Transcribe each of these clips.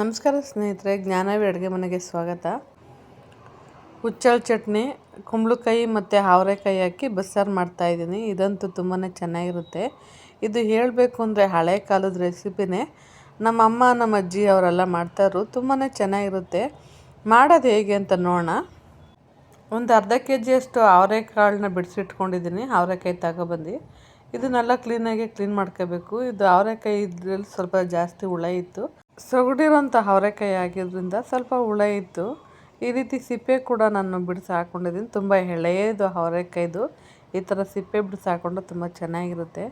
ನಮಸ್ಕಾರ ಸ್ನೇಹಿತರೆ, ಜ್ಞಾನವಿ ಅಡುಗೆ ಮನೆಗೆ ಸ್ವಾಗತ. ಹುಚ್ಚಳ ಚಟ್ನಿ, ಕುಂಬಳಕಾಯಿ ಮತ್ತು ಅವರೆಕಾಯಿ ಹಾಕಿ ಬಸ್ಸಾರು ಮಾಡ್ತಾಯಿದ್ದೀನಿ ಇದಂತೂ ತುಂಬಾ ಚೆನ್ನಾಗಿರುತ್ತೆ. ಇದು ಹೇಳಬೇಕು ಅಂದರೆ ಹಳೆ ಕಾಲದ ರೆಸಿಪಿನೇ. ನಮ್ಮ ಅಮ್ಮ, ನಮ್ಮ ಅಜ್ಜಿ ಅವರೆಲ್ಲ ಮಾಡ್ತಾಯಿದ್ರು ತುಂಬಾ ಚೆನ್ನಾಗಿರುತ್ತೆ. ಮಾಡೋದು ಹೇಗೆ ಅಂತ ನೋಡೋಣ. ಒಂದು ಅರ್ಧ ಕೆ ಜಿಯಷ್ಟು ಅವರೆಕಾಳನ್ನ ಬಿಡಿಸಿಟ್ಕೊಂಡಿದ್ದೀನಿ. ಅವರೆಕಾಯಿ ತಗೊಬಂದು. ಇದನ್ನೆಲ್ಲ ಕ್ಲೀನಾಗಿ ಕ್ಲೀನ್ ಮಾಡ್ಕೋಬೇಕು. ಇದು ಅವರೆಕಾಯಿ ಇದ್ರಲ್ಲಿ ಸ್ವಲ್ಪ ಜಾಸ್ತಿ ಹುಳ ಇತ್ತು. ಸೊಗಡಿರೋಂಥ ಅವರೆಕಾಯಿ ಆಗಿದ್ದರಿಂದ ಸ್ವಲ್ಪ ಹುಳ ಇತ್ತು. ಈ ರೀತಿ ಸಿಪ್ಪೆ ಕೂಡ ನಾನು ಬಿಡಿಸಿ ಹಾಕ್ಕೊಂಡಿದ್ದೀನಿ ತುಂಬ ಎಳೆಯದು ಅವರೆಕಾಯ್ದು. ಈ ಥರ ಸಿಪ್ಪೆ ಬಿಡಿಸಿ ಹಾಕ್ಕೊಂಡು ತುಂಬ ಚೆನ್ನಾಗಿರುತ್ತೆ.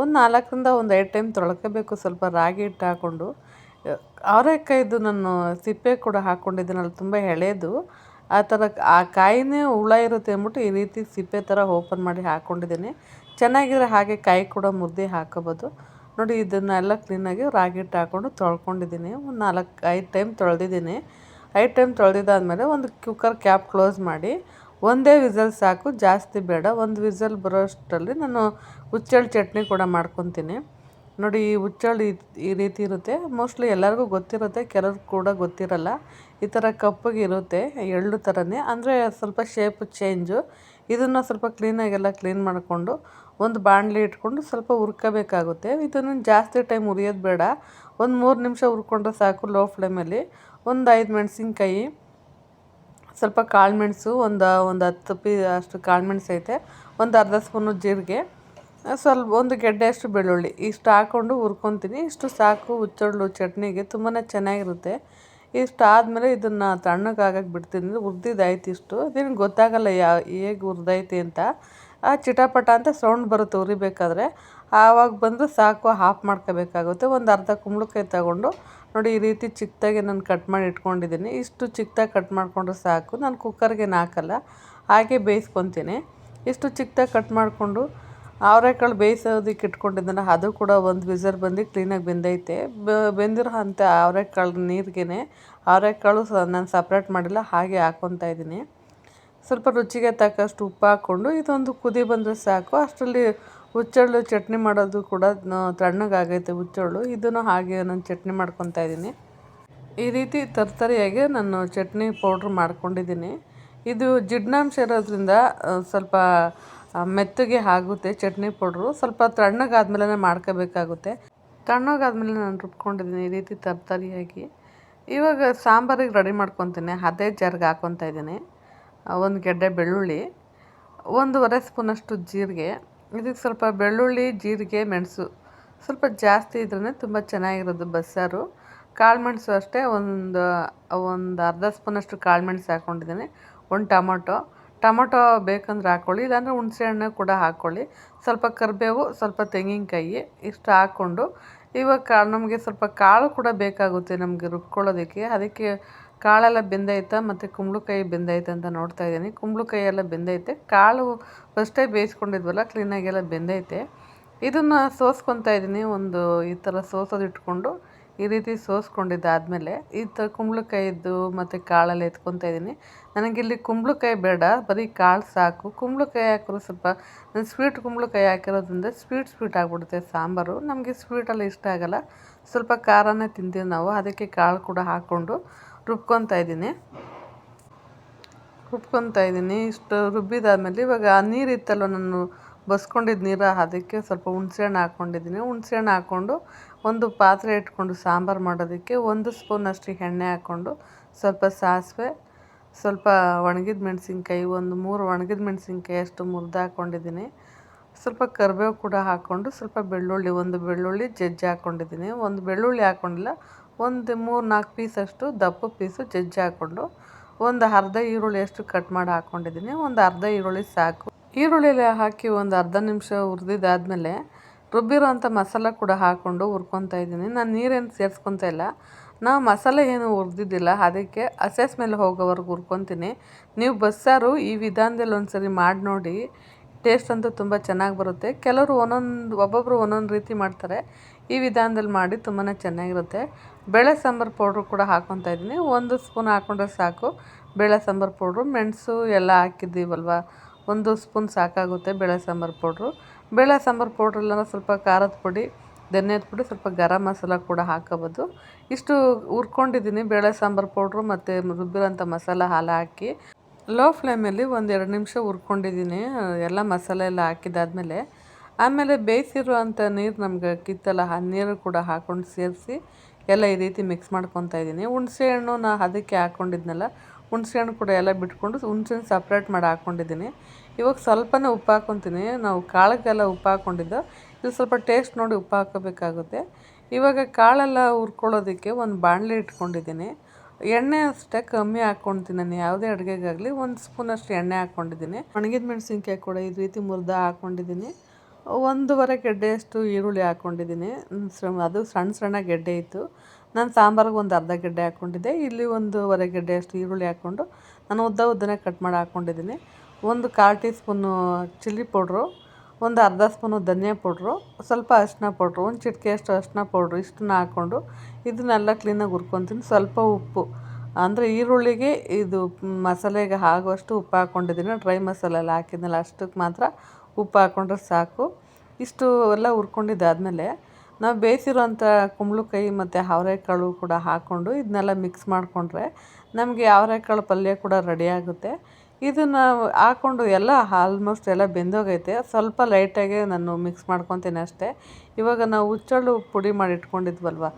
ಒಂದು ನಾಲ್ಕರಿಂದ ಒಂದು ಐದು ಟೈಮ್ ತೊಳ್ಕೋಬೇಕು, ಸ್ವಲ್ಪ ರಾಗಿ ಹಿಟ್ಟು ಹಾಕ್ಕೊಂಡು. ಅವರೆಕಾಯ್ದು ನಾನು ಸಿಪ್ಪೆ ಕೂಡ ಹಾಕ್ಕೊಂಡಿದ್ದೀನಲ್ಲ ತುಂಬ ಎಳೆಯದು. ಆ ಥರ ಆ ಕಾಯಿನೇ ಹುಳ ಇರುತ್ತೆ ಅಂದ್ಬಿಟ್ಟು ಈ ರೀತಿ ಸಿಪ್ಪೆ ಥರ ಓಪನ್ ಮಾಡಿ ಹಾಕ್ಕೊಂಡಿದ್ದೀನಿ ಚೆನ್ನಾಗಿದ್ರೆ ಹಾಗೆ ಕಾಯಿ ಕೂಡ ಮುದ್ದೆ ಹಾಕೋಬೋದು. ನೋಡಿ, ಇದನ್ನೆಲ್ಲ ಕ್ಲೀನಾಗಿ ರಾಗಿ ಹಿಟ್ಟು ಹಾಕ್ಕೊಂಡು ತೊಳ್ಕೊಂಡಿದ್ದೀನಿ. ಒಂದು ನಾಲ್ಕು, ಐದು ಟೈಮ್ ತೊಳೆದಿದ್ದೀನಿ. ಐದು ಟೈಮ್ ತೊಳೆದಿದ್ದಾದಮೇಲೆ ಒಂದು ಕುಕ್ಕರ್ ಕ್ಯಾಪ್ ಕ್ಲೋಸ್ ಮಾಡಿ, ಒಂದೇ ವಿಸಲ್ ಸಾಕು, ಜಾಸ್ತಿ ಬೇಡ. ಒಂದು ವಿಸಲ್ ಬರೋಷ್ಟರಲ್ಲಿ ನಾನು ಹುಚ್ಚಳ್ಳು ಚಟ್ನಿ ಕೂಡ ಮಾಡ್ಕೊತೀನಿ. ನೋಡಿ, ಈ ಹುಚ್ಚಳ್ಳು ಈ ರೀತಿ ಇರುತ್ತೆ. ಮೋಸ್ಟ್ಲಿ ಎಲ್ಲರಿಗೂ ಗೊತ್ತಿರುತ್ತೆ, ಕೆಲವ್ರು ಕೂಡ ಗೊತ್ತಿರಲ್ಲ. ಈ ಥರ ಕಪ್ಪಗೆ ಇರುತ್ತೆ, ಎಳ್ಳು ಥರನೇ ಅಂದರೆ ಸ್ವಲ್ಪ ಶೇಪ್ ಚೇಂಜು ಇದನ್ನು ಸ್ವಲ್ಪ ಕ್ಲೀನಾಗೆಲ್ಲ ಕ್ಲೀನ್ ಮಾಡಿಕೊಂಡು ಒಂದು ಬಾಣಲಿ ಇಟ್ಕೊಂಡು ಸ್ವಲ್ಪ ಹುರ್ಕೋಬೇಕಾಗುತ್ತೆ. ಇದನ್ನು ಜಾಸ್ತಿ ಟೈಮ್ ಉರಿಯೋದು ಬೇಡ. ಒಂದು ಮೂರು ನಿಮಿಷ ಹುರ್ಕೊಂಡ್ರೆ ಸಾಕು ಲೋ ಫ್ಲೇಮಲ್ಲಿ ಒಂದು ಐದು ಮೆಣಸಿನ್ಕಾಯಿ, ಸ್ವಲ್ಪ ಕಾಳು ಮೆಣಸು, ಒಂದು ಒಂದು ಹತ್ತು ಪೀ, ಅಷ್ಟು ಕಾಳು ಮೆಣಸು ಐತೆ. ಒಂದು ಅರ್ಧ ಸ್ಪೂನು ಜೀರಿಗೆ, ಸ್ವಲ್ಪ ಒಂದು ಗೆಡ್ಡೆ ಅಷ್ಟು ಬೆಳ್ಳುಳ್ಳಿ, ಇಷ್ಟು ಹಾಕ್ಕೊಂಡು ಹುರ್ಕೊತೀನಿ. ಇಷ್ಟು ಸಾಕು ಹುಚ್ಚೊಳ್ಳು ಚಟ್ನಿಗೆ ತುಂಬಾ ಚೆನ್ನಾಗಿರುತ್ತೆ. ಇಷ್ಟು ಆದಮೇಲೆ ಇದನ್ನು ತಣ್ಣಗಾಗಕ್ಕೆ ಬಿಡ್ತೀನಿ. ಹುರ್ದಿದ್ದಾಯ್ತು ಇಷ್ಟು. ಅದೇನು ಗೊತ್ತಾಗಲ್ಲ ಯಾ, ಹೇಗೆ ಹುರ್ದೈತಿ ಅಂತ. ಆ ಚಿಟಪಟ ಅಂತ ಸೌಂಡ್ ಬರುತ್ತೆ ಉರಿಬೇಕಾದ್ರೆ. ಆವಾಗ ಬಂದು ಸಾಕು ಆಫ್ ಮಾಡ್ಕೋಬೇಕಾಗುತ್ತೆ. ಒಂದು ಅರ್ಧ ಕುಂಬಳಕಾಯಿ ತಗೊಂಡು ನೋಡಿ ಈ ರೀತಿ ಚಿಕ್ಕದಾಗಿ ನಾನು ಕಟ್ ಮಾಡಿ ಇಟ್ಕೊಂಡಿದ್ದೀನಿ. ಇಷ್ಟು ಚಿಕ್ಕದಾಗಿ ಕಟ್ ಮಾಡಿಕೊಂಡ್ರೆ ಸಾಕು. ನಾನು ಕುಕ್ಕರ್ಗೆ ಹಾಕಲ್ಲ ಹಾಗೆ ಬೇಯಿಸ್ಕೊತೀನಿ. ಇಷ್ಟು ಚಿಕ್ಕದಾಗಿ ಕಟ್ ಮಾಡಿಕೊಂಡು ಅವರೆಕಾಳು ಬೇಯಿಸೋದಕ್ಕೆ ಇಟ್ಕೊಂಡಿದ್ದೆನಲ್ಲ ಅದು ಕೂಡ ಒಂದು ವಿಸರ್ ಬಂದು ಕ್ಲೀನಾಗಿ ಬೆಂದೈತೆ. ಬೆಂದಿರೋ ಅಂಥ ಅವರೆಕಾಳು ನೀರಿಗೆ ಅವರೆಕಾಳು ಸ ನಾನು ಸಪ್ರೇಟ್ ಮಾಡಿಲ್ಲ, ಹಾಗೆ ಹಾಕ್ಕೊತಾ ಇದ್ದೀನಿ. ಸ್ವಲ್ಪ ರುಚಿಗೆ ತಕ್ಕಷ್ಟು ಉಪ್ಪು ಹಾಕ್ಕೊಂಡು ಇದೊಂದು ಕುದಿ ಬಂದರೆ ಸಾಕು. ಅಷ್ಟರಲ್ಲಿ ಹುಚ್ಚಳ್ಳು ಚಟ್ನಿ ಮಾಡೋದು ಕೂಡ ತಣ್ಣಗಾಗೈತೆ ಹುಚ್ಚಳ್ಳು. ಇದನ್ನು ಹಾಗೆ ನಾನು ಚಟ್ನಿ ಮಾಡ್ಕೊತಾ ಇದ್ದೀನಿ. ಈ ರೀತಿ ತರ್ತರಿಯಾಗಿ ನಾನು ಚಟ್ನಿ ಪೌಡ್ರ್ ಮಾಡ್ಕೊಂಡಿದ್ದೀನಿ. ಇದು ಜಿಡ್ನಾಂಶ ಇರೋದ್ರಿಂದ ಸ್ವಲ್ಪ ಮೆತ್ತಗೆ ಆಗುತ್ತೆ, ಚಟ್ನಿ ಪೌಡ್ರು. ಸ್ವಲ್ಪ ತಣ್ಣಗಾದ್ಮೇಲೆ ಮಾಡ್ಕೋಬೇಕಾಗುತ್ತೆ. ತಣ್ಣಗಾದ್ಮೇಲೆ ನಾನು ರುಬ್ಕೊಂಡಿದ್ದೀನಿ ಈ ರೀತಿ ತರ್ತರಿಯಾಗಿ. ಇವಾಗ ಸಾಂಬಾರಿಗೆ ರೆಡಿ ಮಾಡ್ಕೊತೀನಿ. ಅದೇ ಜಾರ್ಗೆ ಹಾಕ್ಕೊತಾ ಇದ್ದೀನಿ. ಒಂದು ಗೆಡ್ಡೆ ಬೆಳ್ಳುಳ್ಳಿ, ಒಂದೂವರೆ ಸ್ಪೂನಷ್ಟು ಜೀರಿಗೆ. ಇದಕ್ಕೆ ಸ್ವಲ್ಪ ಬೆಳ್ಳುಳ್ಳಿ, ಜೀರಿಗೆ, ಮೆಣಸು. ಸ್ವಲ್ಪ ಜಾಸ್ತಿ ಇದ್ರೇ ತುಂಬ ಚೆನ್ನಾಗಿರೋದು ಬಸ್ಸಾರು. ಕಾಳು ಮೆಣಸು ಅಷ್ಟೇ, ಒಂದು ಒಂದು ಅರ್ಧ ಸ್ಪೂನಷ್ಟು ಕಾಳು ಮೆಣಸು ಹಾಕ್ಕೊಂಡಿದ್ದೀನಿ ಒಂದು ಟೊಮೊಟೊ ಟೊಮೊಟೊ ಬೇಕಂದ್ರೆ ಹಾಕ್ಕೊಳ್ಳಿ, ಇಲ್ಲಾಂದರೆ ಹುಣಸೆ ಹಣ್ಣು ಕೂಡ ಹಾಕ್ಕೊಳ್ಳಿ. ಸ್ವಲ್ಪ ಕರಿಬೇವು, ಸ್ವಲ್ಪ ತೆಂಗಿನಕಾಯಿ ಇಷ್ಟು ಹಾಕ್ಕೊಂಡು, ಇವಾಗ ನಮಗೆ ಸ್ವಲ್ಪ ಕಾಳು ಕೂಡ ಬೇಕಾಗುತ್ತೆ ನಮಗೆ ರುಬ್ಕೊಳ್ಳೋದಕ್ಕೆ. ಅದಕ್ಕೆ ಕಾಳೆಲ್ಲ ಬೆಂದೈತೆ ಮತ್ತು ಕುಂಬಳಕಾಯಿ ಬೆಂದೈತೆ ಅಂತ ನೋಡ್ತಾ ಇದ್ದೀನಿ. ಕುಂಬಳಕಾಯಿ ಎಲ್ಲ ಬೆಂದೈತೆ ಕಾಳು ಫಸ್ಟೇ ಬೇಯಿಸ್ಕೊಂಡಿದ್ವಲ್ಲ ಕ್ಲೀನಾಗೆಲ್ಲ ಬೆಂದೈತೆ ಇದನ್ನು ಸೋಸ್ಕೊತಾ ಇದ್ದೀನಿ, ಒಂದು ಈ ಥರ ಸೋಸೋದು ಇಟ್ಕೊಂಡು ಈ ರೀತಿ ಸೋಸ್ಕೊಂಡಿದ್ದಾದಮೇಲೆ ಈ ಥರ ಕುಂಬಳಕಾಯಿದ್ದು ಮತ್ತು ಕಾಳಲ್ಲಿ ಎತ್ಕೊತಾ ಇದ್ದೀನಿ. ನನಗಿಲ್ಲಿ ಕುಂಬಳಕಾಯಿ ಬೇಡ, ಬರೀ ಕಾಳು ಸಾಕು. ಕುಂಬಳಕಾಯಿ ಹಾಕಿದ್ರು ಸ್ವಲ್ಪ, ನಾನು ಸ್ವೀಟ್ ಕುಂಬಳಕಾಯಿ ಹಾಕಿರೋದ್ರಿಂದ ಸ್ವೀಟ್ ಸ್ವೀಟ್ ಆಗಿಬಿಡುತ್ತೆ ಸಾಂಬಾರು. ನಮಗೆ ಸ್ವೀಟೆಲ್ಲ ಇಷ್ಟ ಆಗೋಲ್ಲ. ಸ್ವಲ್ಪ ಖಾರನೇ ತಿಂತೀವಿ ನಾವು, ಅದಕ್ಕೆ ಕಾಳು ಕೂಡ ಹಾಕ್ಕೊಂಡು ರುಬ್ಕೊತಾ ಇದ್ದೀನಿ. ರುಬ್ಕೊತಾ ಇದ್ದೀನಿ. ಇಷ್ಟು ರುಬ್ಬಿದಾದ್ಮೇಲೆ ಇವಾಗ ನೀರು ಇತ್ತಲ್ಲ ನಾನು ಬಸ್ಕೊಂಡಿದ್ದು ನೀರು ಅದಕ್ಕೆ ಸ್ವಲ್ಪ ಹುಣ್ಸೆಹಣ್ಣು ಹಾಕ್ಕೊಂಡಿದ್ದೀನಿ ಹುಣ್ಸೆಹಣ್ಣು ಹಾಕ್ಕೊಂಡು ಒಂದು ಪಾತ್ರೆ ಇಟ್ಕೊಂಡು ಸಾಂಬಾರು ಮಾಡೋದಕ್ಕೆ ಒಂದು ಸ್ಪೂನ್ ಅಷ್ಟು ಎಣ್ಣೆ ಹಾಕ್ಕೊಂಡು ಸ್ವಲ್ಪ ಸಾಸಿವೆ, ಸ್ವಲ್ಪ ಒಣಗಿದ ಮೆಣಸಿನ್ಕಾಯಿ, ಒಂದು ಮೂರು ಒಣಗಿದ ಮೆಣಸಿನ್ಕಾಯಿ ಅಷ್ಟು ಮುರಿದು ಹಾಕ್ಕೊಂಡಿದ್ದೀನಿ ಸ್ವಲ್ಪ ಕರಿಬೇವು ಕೂಡ ಹಾಕ್ಕೊಂಡು ಸ್ವಲ್ಪ ಬೆಳ್ಳುಳ್ಳಿ, ಒಂದು ಬೆಳ್ಳುಳ್ಳಿ ಜಜ್ಜಿ ಹಾಕ್ಕೊಂಡಿದ್ದೀನಿ ಒಂದು ಬೆಳ್ಳುಳ್ಳಿ ಹಾಕ್ಕೊಂಡಿಲ್ಲ ಒಂದು ಮೂರು ನಾಲ್ಕು ಪೀಸಷ್ಟು ದಪ್ಪ ಪೀಸು ಜಜ್ಜಿ ಹಾಕ್ಕೊಂಡು ಒಂದು ಅರ್ಧ ಈರುಳ್ಳಿ ಅಷ್ಟು ಕಟ್ ಮಾಡಿ ಹಾಕ್ಕೊಂಡಿದ್ದೀನಿ ಒಂದು ಅರ್ಧ ಈರುಳ್ಳಿ ಸಾಕು. ಈರುಳ್ಳಿ ಹಾಕಿ ಒಂದು ಅರ್ಧ ನಿಮಿಷ ಹುರಿದಿದ್ದಾದಮೇಲೆ ರುಬ್ಬಿರೋ ಅಂಥ ಮಸಾಲ ಕೂಡ ಹಾಕ್ಕೊಂಡು ಹುರ್ಕೊತಾ ಇದ್ದೀನಿ. ನಾನು ನೀರೇನು ಸೇರಿಸ್ಕೊತಾ ಇಲ್ಲ. ನಾವು ಮಸಾಲೆ ಏನು ಹುರಿದಿದ್ದಿಲ್ಲ. ಅದಕ್ಕೆ ಅಸೆಸ್ ಮೇಲೆ ಹೋಗೋವರೆಗೂ ಹುರ್ಕೊತೀನಿ. ನೀವು ಬಸ್ಸಾರು ಈ ವಿಧಾನದಲ್ಲಿ ಒಂದು ಸರಿ ಮಾಡಿ ನೋಡಿ. ಟೇಸ್ಟ್ ಅಂತೂ ತುಂಬ ಚೆನ್ನಾಗಿ ಬರುತ್ತೆ. ಕೆಲವರು ಒಂದೊಂದು ಒಬ್ಬೊಬ್ಬರು ಒಂದೊಂದು ರೀತಿ ಮಾಡ್ತಾರೆ. ಈ ವಿಧಾನದಲ್ಲಿ ಮಾಡಿ ತುಂಬಾ ಚೆನ್ನಾಗಿರುತ್ತೆ. ಬೇಳೆ ಸಾಂಬಾರು ಪೌಡ್ರು ಕೂಡ ಹಾಕ್ಕೊತಾ ಇದ್ದೀನಿ. ಒಂದು ಸ್ಪೂನ್ ಹಾಕ್ಕೊಂಡ್ರೆ ಸಾಕು. ಬೇಳೆ ಸಾಂಬಾರು ಪೌಡ್ರು, ಮೆಣಸು ಎಲ್ಲ ಹಾಕಿದ್ದೀವಲ್ವ? ಒಂದು ಸ್ಪೂನ್ ಸಾಕಾಗುತ್ತೆ ಬೇಳೆ ಸಾಂಬಾರು ಪೌಡ್ರು. ಬೇಳೆ ಸಾಂಬಾರು ಪೌಡ್ರಲ್ಲ ಸ್ವಲ್ಪ ಖಾರದ ಪುಡಿ, ಧನ್ಯದ ಪುಡಿ, ಸ್ವಲ್ಪ ಗರಂ ಮಸಾಲ ಕೂಡ ಹಾಕೋಬೋದು. ಇಷ್ಟು ಹುರ್ಕೊಂಡಿದ್ದೀನಿ ಬೇಳೆ ಸಾಂಬಾರು ಪೌಡ್ರು ಮತ್ತು ರುಬ್ಬಿರೋಂಥ ಮಸಾಲ ಹಾಲು ಹಾಕಿ. ಲೋ ಫ್ಲೇಮಲ್ಲಿ ಒಂದು ಎರಡು ನಿಮಿಷ ಹುರ್ಕೊಂಡಿದ್ದೀನಿ, ಎಲ್ಲ ಮಸಾಲೆ ಎಲ್ಲ ಹಾಕಿದಾದ್ಮೇಲೆ ಆಮೇಲೆ ಬೇಯಿಸಿರುವಂಥ ನೀರು ನಮ್ಗೆ ಕಿತ್ತಲ್ಲ, ಆ ನೀರು ಕೂಡ ಹಾಕ್ಕೊಂಡು ಸೇರಿಸಿ ಎಲ್ಲ ಈ ರೀತಿ ಮಿಕ್ಸ್ ಮಾಡ್ಕೊತಾ ಇದ್ದೀನಿ. ಹುಣಸೆ ಹಣ್ಣು ನಾ ಅದಕ್ಕೆ ಹಾಕ್ಕೊಂಡಿದ್ನಲ್ಲ ಹುಣಸೆ ಹಣ್ಣು ಕೂಡ ಎಲ್ಲ ಬಿಟ್ಕೊಂಡು ಹುಣಸೆ ಹಣ್ಣು ಸಪ್ರೇಟ್ ಮಾಡಿ ಹಾಕ್ಕೊಂಡಿದ್ದೀನಿ. ಇವಾಗ ಸ್ವಲ್ಪನೇ ಉಪ್ಪು ಹಾಕ್ಕೊತೀನಿ. ನಾವು ಕಾಳಕ್ಕೆಲ್ಲ ಉಪ್ಪು ಹಾಕ್ಕೊಂಡಿದ್ದು. ಇದು ಸ್ವಲ್ಪ ಟೇಸ್ಟ್ ನೋಡಿ ಉಪ್ಪು ಹಾಕೋಬೇಕಾಗುತ್ತೆ ಇವಾಗ ಕಾಳೆಲ್ಲ ಹುರ್ಕೊಳ್ಳೋದಕ್ಕೆ ಒಂದು ಬಾಣಲೆ ಇಟ್ಕೊಂಡಿದ್ದೀನಿ. ಎಣ್ಣೆ ಅಷ್ಟೇ ಕಮ್ಮಿ ಹಾಕ್ಕೊಳ್ತೀನಿ ನಾನು, ಯಾವುದೇ ಅಡುಗೆಗಾಗಲಿ. ಒಂದು ಸ್ಪೂನಷ್ಟು ಎಣ್ಣೆ ಹಾಕ್ಕೊಂಡಿದ್ದೀನಿ. ಒಣಗಿದ ಮೆಣಸಿನ್ಕಾಯಿ ಕೂಡ ಇದು ರೀತಿ ಮುರಿದ ಹಾಕ್ಕೊಂಡಿದ್ದೀನಿ. ಒಂದೂವರೆ ಗೆಡ್ಡೆಯಷ್ಟು ಈರುಳ್ಳಿ ಹಾಕ್ಕೊಂಡಿದ್ದೀನಿ. ಅದು ಸಣ್ಣ ಸಣ್ಣ ಗೆಡ್ಡೆ ಇತ್ತು. ನಾನು ಸಾಂಬಾರಿಗೆ ಒಂದು ಅರ್ಧ ಗೆಡ್ಡೆ ಹಾಕ್ಕೊಂಡಿದ್ದೆ, ಇಲ್ಲಿ ಒಂದೂವರೆ ಗೆಡ್ಡೆಯಷ್ಟು ಈರುಳ್ಳಿ ಹಾಕ್ಕೊಂಡು ನಾನು ಉದ್ದ ಉದ್ದನೇ ಕಟ್ ಮಾಡಿ ಹಾಕ್ಕೊಂಡಿದ್ದೀನಿ. ಒಂದು ಕಾಲು ಟೀ ಸ್ಪೂನು ಚಿಲ್ಲಿ ಪೌಡ್ರು, ಒಂದು ಅರ್ಧ ಸ್ಪೂನು ಧನಿಯಾ ಪೌಡ್ರು, ಸ್ವಲ್ಪ ಅರಿಶಿನ ಪೌಡ್ರು, ಒಂದು ಚಿಟಿಕೆಯಷ್ಟು ಅರಿಶಿನ ಪೌಡ್ರು ಇಷ್ಟನ್ನ ಹಾಕ್ಕೊಂಡು ಇದನ್ನೆಲ್ಲ ಕ್ಲೀನಾಗಿ ಹುರ್ಕೊತೀನಿ. ಸ್ವಲ್ಪ ಉಪ್ಪು, ಅಂದರೆ ಈರುಳ್ಳಿಗೆ ಇದು ಮಸಾಲೆಗೆ ಆಗುವಷ್ಟು ಉಪ್ಪು ಹಾಕ್ಕೊಂಡಿದ್ದೀನಿ. ಡ್ರೈ ಮಸಾಲೆ ಎಲ್ಲ ಹಾಕಿದ್ನಲ್ಲ ಅಷ್ಟಕ್ಕೆ ಮಾತ್ರ ಉಪ್ಪು ಹಾಕ್ಕೊಂಡ್ರೆ ಸಾಕು. ಇಷ್ಟು ಎಲ್ಲ ಹುರ್ಕೊಂಡಿದ್ದಾದಮೇಲೆ ನಾವು ಬೇಯಿಸಿರೋಂಥ ಕುಂಬಳಕಾಯಿ ಮತ್ತು ಅವರೆಕಾಳು ಕೂಡ ಹಾಕ್ಕೊಂಡು ಇದನ್ನೆಲ್ಲ ಮಿಕ್ಸ್ ಮಾಡಿಕೊಂಡ್ರೆ ನಮಗೆ ಅವರೆಕಾಳು ಪಲ್ಯ ಕೂಡ ರೆಡಿ ಆಗುತ್ತೆ. ಇದನ್ನು ಹಾಕ್ಕೊಂಡು ಎಲ್ಲ ಆಲ್ಮೋಸ್ಟ್ ಎಲ್ಲ ಬೆಂದೋಗೈತೆ. ಸ್ವಲ್ಪ ಲೈಟಾಗೆ ನಾನು ಮಿಕ್ಸ್ ಮಾಡ್ಕೊತೀನಿ ಅಷ್ಟೇ. ಇವಾಗ ನಾವು ಹುಚ್ಚಳ್ಳು ಪುಡಿ ಮಾಡಿ ಇಟ್ಕೊಂಡಿದ್ವಲ್ವ,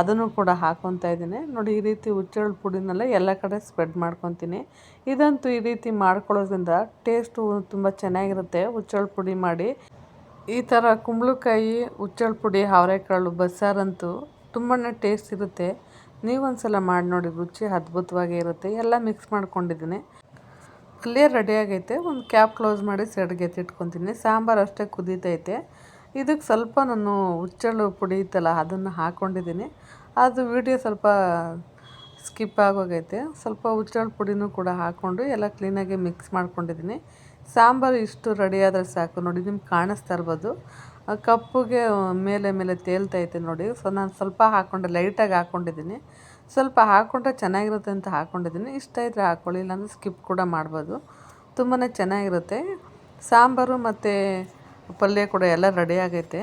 ಅದನ್ನು ಕೂಡ ಹಾಕ್ಕೊತಾ ಇದ್ದೀನಿ. ನೋಡಿ, ಈ ರೀತಿ ಹುಚ್ಚಳ್ಳು ಪುಡಿನೆಲ್ಲ ಎಲ್ಲ ಕಡೆ ಸ್ಪ್ರೆಡ್ ಮಾಡ್ಕೊತೀನಿ. ಇದಂತೂ ಈ ರೀತಿ ಮಾಡ್ಕೊಳ್ಳೋದ್ರಿಂದ ಟೇಸ್ಟು ತುಂಬ ಚೆನ್ನಾಗಿರುತ್ತೆ. ಹುಚ್ಚಳ್ಳು ಪುಡಿ ಮಾಡಿ ಈ ಥರ ಕುಂಬಳಕಾಯಿ, ಹುಚ್ಚಳ ಪುಡಿ ಅವರೆಕಾಳು ಬಸ್ಸಾರಂತೂ ತುಂಬಾ ಟೇಸ್ಟ್ ಇರುತ್ತೆ. ನೀವೊಂದು ಸಲ ಮಾಡಿ ನೋಡಿ, ರುಚಿ ಅದ್ಭುತವಾಗಿ ಇರುತ್ತೆ. ಎಲ್ಲ ಮಿಕ್ಸ್ ಮಾಡ್ಕೊಂಡಿದ್ದೀನಿ. ಕ್ಲಿಯರ್ ರೆಡಿ ಆಗೈತೆ. ಒಂದು ಕ್ಯಾಪ್ ಕ್ಲೋಸ್ ಮಾಡಿ ಸೈಡ್ಗೆ ಎತ್ತಿಟ್ಕೊತೀನಿ. ಸಾಂಬಾರು ಅಷ್ಟೇ ಕುದೀತೈತೆ. ಇದಕ್ಕೆ ಸ್ವಲ್ಪ ನಾನು ಹುಚ್ಚಳು ಪುಡಿ ಇತ್ತಲ್ಲ, ಅದನ್ನು ಹಾಕ್ಕೊಂಡಿದ್ದೀನಿ ಅದು ವಿಡಿಯೋ ಸ್ವಲ್ಪ ಸ್ಕಿಪ್ ಆಗೋಗೈತೆ. ಸ್ವಲ್ಪ ಹುಚ್ಚಳು ಪುಡಿನೂ ಕೂಡ ಹಾಕ್ಕೊಂಡು ಎಲ್ಲ ಕ್ಲೀನಾಗಿ ಮಿಕ್ಸ್ ಮಾಡ್ಕೊಂಡಿದ್ದೀನಿ. ಸಾಂಬಾರು ಇಷ್ಟು ರೆಡಿ ಆದರೆ ಸಾಕು. ನೋಡಿ, ನಿಮ್ಗೆ ಕಾಣಿಸ್ತಾ ಇರ್ಬೋದು. ಕಪ್ಪುಗೆ ಮೇಲೆ ಮೇಲೆ ತೇಲ್ತೈತೆ ನೋಡಿ. ಸೊ ನಾನು ಸ್ವಲ್ಪ ಹಾಕ್ಕೊಂಡೆ ಲೈಟಾಗಿ ಹಾಕ್ಕೊಂಡಿದ್ದೀನಿ ಸ್ವಲ್ಪ ಹಾಕ್ಕೊಂಡ್ರೆ ಚೆನ್ನಾಗಿರುತ್ತೆ ಅಂತ ಹಾಕ್ಕೊಂಡಿದ್ದೀನಿ ಇಷ್ಟ ಇದ್ದರೆ ಹಾಕ್ಕೊಳ್ಳಿ ಇಲ್ಲಾಂದರೆ ಸ್ಕಿಪ್ ಕೂಡ ಮಾಡ್ಬೋದು. ತುಂಬಾ ಚೆನ್ನಾಗಿರುತ್ತೆ. ಸಾಂಬಾರು ಮತ್ತು ಪಲ್ಯ ಕೂಡ ಎಲ್ಲ ರೆಡಿ ಆಗೈತೆ.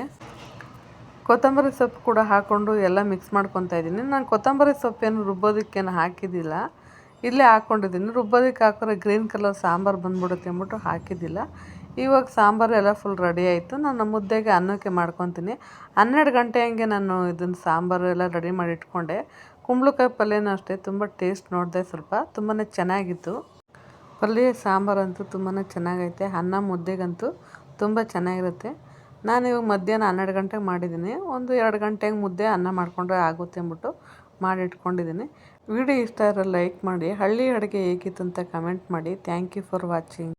ಕೊತ್ತಂಬರಿ ಸೊಪ್ಪು ಕೂಡ ಹಾಕ್ಕೊಂಡು ಎಲ್ಲ ಮಿಕ್ಸ್ ಮಾಡ್ಕೊತಾ ಇದ್ದೀನಿ. ನಾನು ಕೊತ್ತಂಬರಿ ಸೊಪ್ಪೇನು ರುಬ್ಬೋದಕ್ಕೇನು ಹಾಕಿದ್ದಿಲ್ಲ. ಇಲ್ಲೇ ಹಾಕ್ಕೊಂಡಿದ್ದೀನಿ. ರುಬ್ಬೋದಕ್ಕೆ ಹಾಕಿದ್ರೆ ಗ್ರೀನ್ ಕಲರ್ ಸಾಂಬಾರು ಬಂದ್ಬಿಡುತ್ತೆ ಅಂದ್ಬಿಟ್ಟು ಹಾಕಿದ್ದಿಲ್ಲ. ಇವಾಗ ಸಾಂಬಾರು ಎಲ್ಲ ಫುಲ್ ರೆಡಿ ಆಯಿತು. ನಾನು ಮುದ್ದೆಗೆ ಅನ್ನಕ್ಕೆ ಮಾಡ್ಕೊತೀನಿ. ಹನ್ನೆರಡು ಗಂಟೆ ಹಂಗೆ ನಾನು ಇದನ್ನು ಸಾಂಬಾರು ಎಲ್ಲ ರೆಡಿ ಮಾಡಿ ಇಟ್ಕೊಂಡೆ. ಕುಂಬಳಕಾಯಿ ಪಲ್ಯನೂ ಅಷ್ಟೇ, ತುಂಬ ಟೇಸ್ಟ್ ನೋಡಿದೆ ಸ್ವಲ್ಪ. ತುಂಬಾ ಚೆನ್ನಾಗಿತ್ತು. ಪಲ್ಯ ಸಾಂಬಾರಂತೂ ತುಂಬಾ ಚೆನ್ನಾಗೈತೆ. ಅನ್ನ ಮುದ್ದೆಗಂತೂ ತುಂಬ ಚೆನ್ನಾಗಿರುತ್ತೆ. ನಾನು ಇವಾಗ ಮಧ್ಯಾಹ್ನ ಹನ್ನೆರಡು ಗಂಟೆಗೆ ಮಾಡಿದ್ದೀನಿ. ಒಂದು ಎರಡು ಗಂಟೆಗೆ ಮುದ್ದೆ ಅನ್ನ ಮಾಡಿಕೊಂಡ್ರೆ ಆಗುತ್ತೆ ಅಂದ್ಬಿಟ್ಟು ಮಾಡಿ ಇಟ್ಕೊಂಡಿದ್ದೀನಿ. ವಿಡಿಯೋ ಇಷ್ಟ ಆದರೆ ಲೈಕ್ ಮಾಡಿ, ಹಳ್ಳಿ ಅಡುಗೆ ಹೇಗಿತ್ತು ಅಂತ ಕಮೆಂಟ್ ಮಾಡಿ. Thank you for watching